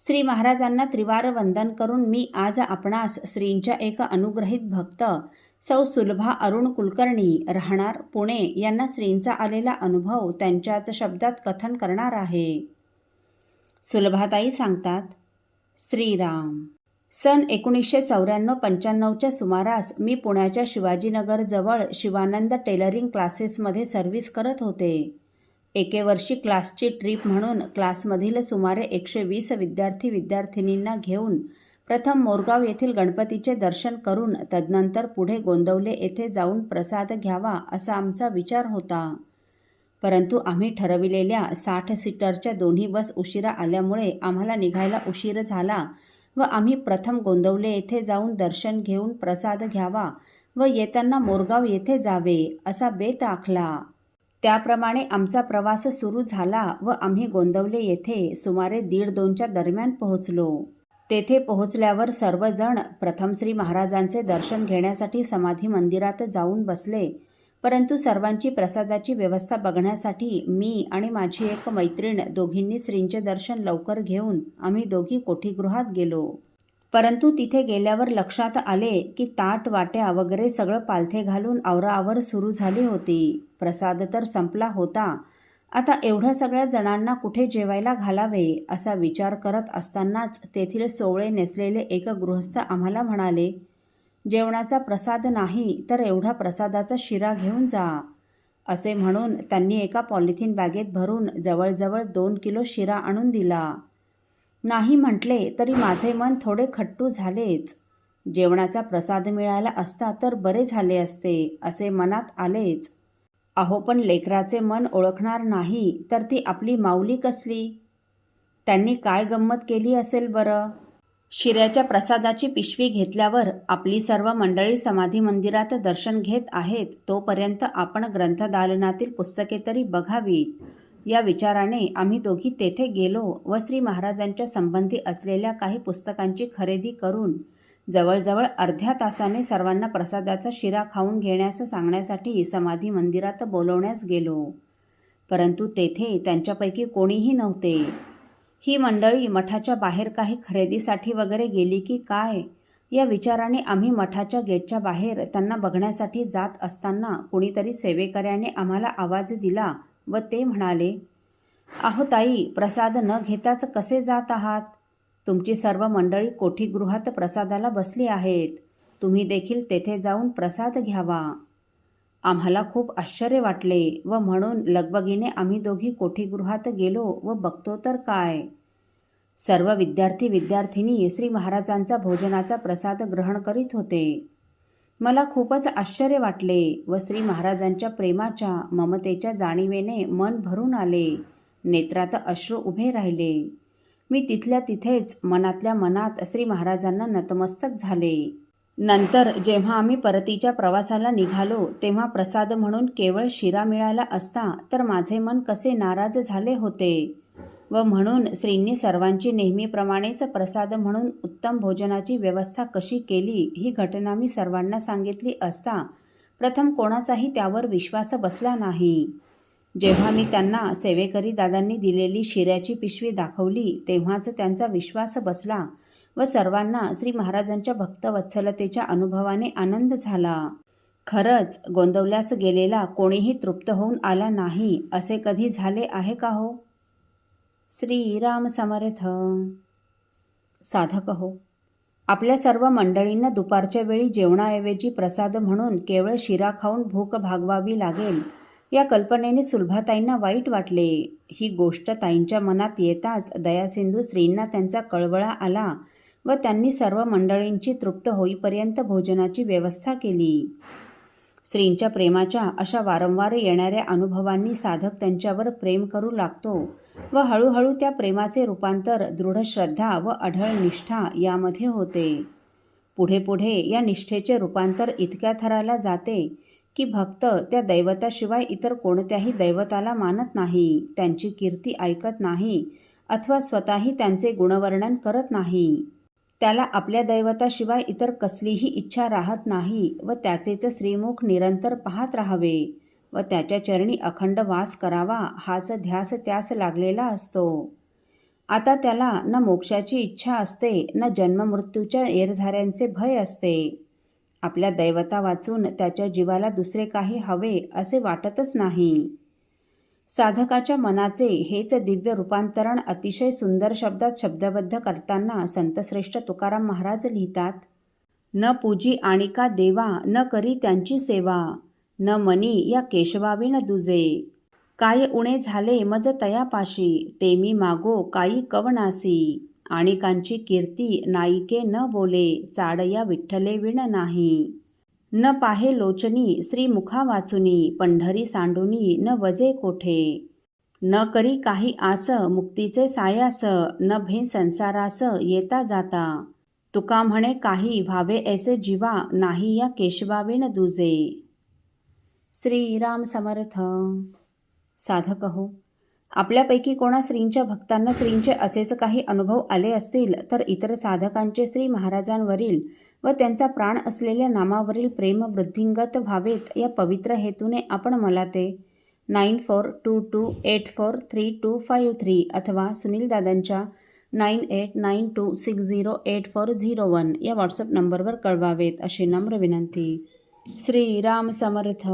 श्री महाराजांना त्रिवार वंदन करून मी आज आपणास श्रींच्या एक अनुग्रहित भक्त सौ सुलभा अरुण कुलकर्णी राहणार पुणे यांना श्रींचा आलेला अनुभव त्यांच्याच शब्दात कथन करणार आहे. सुलभाताई सांगतात श्रीराम सन एकोणीसशे चौऱ्याण्णव पंच्याण्णवच्या सुमारास मी पुण्याच्या शिवाजीनगरजवळ शिवानंद टेलरिंग क्लासेसमध्ये सर्व्हिस करत होते. एके वर्षी क्लासची ट्रीप म्हणून क्लासमधील सुमारे एकशे वीस विद्यार्थी विद्यार्थिनींना घेऊन प्रथम मोरगाव येथील गणपतीचे दर्शन करून तदनंतर पुढे गोंदवले येथे जाऊन प्रसाद घ्यावा असा आमचा विचार होता. परंतु आम्ही ठरविलेल्या साठ सीटरच्या दोन्ही बस उशिरा आल्यामुळे आम्हाला निघायला उशीर झाला व आम्ही प्रथम गोंदवले येथे जाऊन दर्शन घेऊन प्रसाद घ्यावा व येताना मोरगाव येथे जावे असा बेत आखला. त्याप्रमाणे आमचा प्रवास सुरू झाला व आम्ही गोंदवले येथे सुमारे दीड दोनच्या दरम्यान पोहोचलो. तेथे पोहोचल्यावर सर्वजण प्रथम श्री महाराजांचे दर्शन घेण्यासाठी समाधी मंदिरात जाऊन बसले. परंतु सर्वांची प्रसादाची व्यवस्था बघण्यासाठी मी आणि माझी एक मैत्रीण दोघींनी श्रींचे दर्शन लवकर घेऊन आम्ही दोघी कोठीगृहात गेलो. परंतु तिथे गेल्यावर लक्षात आले की ताट वाट्या वगैरे सगळं पालथे घालून आवराआवर सुरू झाली होती. प्रसाद तर संपला होता. आता एवढ्या सगळ्या जणांना कुठे जेवायला घालावे असा विचार करत असतानाच तेथील सोवळे नेसलेले एक गृहस्थ आम्हाला म्हणाले जेवणाचा प्रसाद नाही तर एवढा प्रसादाचा शिरा घेऊन जा. असे म्हणून त्यांनी एका पॉलिथिन बॅगेत भरून जवळजवळ दोन किलो शिरा आणून दिला. नाही म्हटले तरी माझे मन थोडे खट्टू झालेच. जेवणाचा प्रसाद मिळाला असता तर बरे झाले असते असे मनात आलेच. अहो पण लेकराचे मन ओळखणार नाही तर ती आपली माऊली कसली? त्यांनी काय गंमत केली असेल बरं? शिऱ्याच्या प्रसादाची पिशवी घेतल्यावर आपली सर्व मंडळी समाधी मंदिरात दर्शन घेत आहेत तोपर्यंत आपण ग्रंथदालनातील पुस्तके तरी बघावीत. या विचाराने आम्ही दोघी तेथे गेलो व श्री महाराजांच्या संबंधी असलेल्या काही पुस्तकांची खरेदी करून जवळजवळ अर्ध्या तासाने सर्वांना प्रसादाचा शिरा खाऊन घेण्यास सांगण्यासाठी समाधी मंदिरात बोलवण्यास गेलो. परंतु तेथे त्यांच्यापैकी कोणीही नव्हते. ही मंडळी मठाच्या बाहेर काही खरेदीसाठी वगैरे गेली की काय? या विचाराने आम्ही मठाच्या गेटच्या बाहेर त्यांना बघण्यासाठी जात असताना कुणीतरी सेवेकऱ्याने आम्हाला आवाज दिला व ते म्हणाले आहो ताई प्रसाद न घेताच कसे जात आहात? तुमची सर्व मंडळी कोठीगृहात प्रसादाला बसली आहेत. तुम्ही देखील तेथे जाऊन प्रसाद घ्यावा. आम्हाला खूप आश्चर्य वाटले व म्हणून लगबगीने आम्ही दोघी कोठीगृहात गेलो व बघतो तर काय. सर्व विद्यार्थी विद्यार्थिनी श्री महाराजांचा भोजनाचा प्रसाद ग्रहण करीत होते. मला खूपच आश्चर्य वाटले व श्री महाराजांच्या प्रेमाच्या ममतेच्या जाणीवेने मन भरून आले. नेत्रात अश्रू उभे राहिले. मी तिथल्या तिथेच मनातल्या मनात श्री महाराजांना नतमस्तक झाले. नंतर जेव्हा आम्ही परतीच्या प्रवासाला निघालो तेव्हा प्रसाद म्हणून केवळ शिरा मिळाला असता तर माझे मन कसे नाराज झाले होते. व म्हणून श्रींनी सर्वांची नेहमीप्रमाणेच प्रसाद म्हणून उत्तम भोजनाची व्यवस्था कशी केली ही घटना मी सर्वांना सांगितली असता प्रथम कोणाचाही त्यावर विश्वास बसला नाही. जेव्हा मी त्यांना सेवेकरी दादांनी दिलेली शिऱ्याची पिशवी दाखवली तेव्हाच त्यांचा विश्वास बसला व सर्वांना श्री महाराजांच्या भक्तवत्सलतेच्या अनुभवाने आनंद झाला. खरंच गोंदवल्यास गेलेला कोणीही तृप्त होऊन आला नाही असे कधी झाले आहे का हो? श्रीराम समर्थ साधक हो आपल्या सर्व मंडळींना दुपारच्या वेळी जेवणाऐवजी प्रसाद म्हणून केवळ शिरा खाऊन भूक भागवावी लागेल या कल्पनेने सुलभाताईंना वाईट वाटले. ही गोष्ट ताईंच्या मनात येताच दयासिंधू श्रींना त्यांचा कळवळा आला व त्यांनी सर्व मंडळींची तृप्त होईपर्यंत भोजनाची व्यवस्था केली. स्त्रींच्या प्रेमाच्या अशा वारंवार येणाऱ्या अनुभवांनी साधक त्यांच्यावर प्रेम करू लागतो व हळूहळू त्या प्रेमाचे रूपांतर दृढ श्रद्धा व अढळ निष्ठा यामध्ये होते. पुढे पुढे या निष्ठेचे रूपांतर इतक्या थराला जाते की भक्त त्या दैवताशिवाय इतर कोणत्याही दैवताला मानत नाही त्यांची कीर्ती ऐकत नाही अथवा स्वतःही त्यांचे गुणवर्णन करत नाही. त्याला आपल्या दैवताशिवाय इतर कसलीही इच्छा राहत नाही व त्याचेच श्रीमुख निरंतर पाहत राहावे व त्याच्या चरणी अखंड वास करावा हाच ध्यास त्यास लागलेला असतो. आता त्याला न मोक्षाची इच्छा असते न जन्ममृत्यूच्या येरझाऱ्यांचे भय असते. आपल्या दैवता वाचून त्याच्या जीवाला दुसरे काही हवे असे वाटतच नाही. साधकाच्या मनाचे हेच दिव्य रूपांतरण अतिशय सुंदर शब्दात शब्दबद्ध करताना संतश्रेष्ठ तुकाराम महाराज लिहितात न पूजी आणिका देवा न करी त्यांची सेवा न मनी या केशवाविण दुजे. काय उणे झाले मज तयापाशी ते मी मागो काही कवनासी आणिकांची कीर्ती नायिके न बोले चाड या विठ्ठले विण नाही. न पाहे लोचनी श्रीमुखा वाचुनी पंढरी सांडुनी न वजे कोठे? न करी काही आस मुक्तीचे सायास न भे संसारास येता जाता. तुका म्हणे काही व्हावे ऐसे जीवा नाही या केशवावेन दुजे. श्रीराम समर्थ. साधक हो आपल्यापैकी कोणा श्रींच्या भक्तांना श्रींचे असेच काही अनुभव आले असतील तर इतर साधकांचे श्री महाराजांवरील व त्यांचा प्राण असलेल्या नामावरील प्रेम वृद्धिंगत व्हावेत या पवित्र हेतूने आपण मला ते nine four two two eight four three two five three अथवा सुनील दादांच्या nine eight nine two six zero eight four zero one या व्हॉट्सअप नंबरवर कळवावेत अशी नम्र विनंती. श्रीराम समर्थ.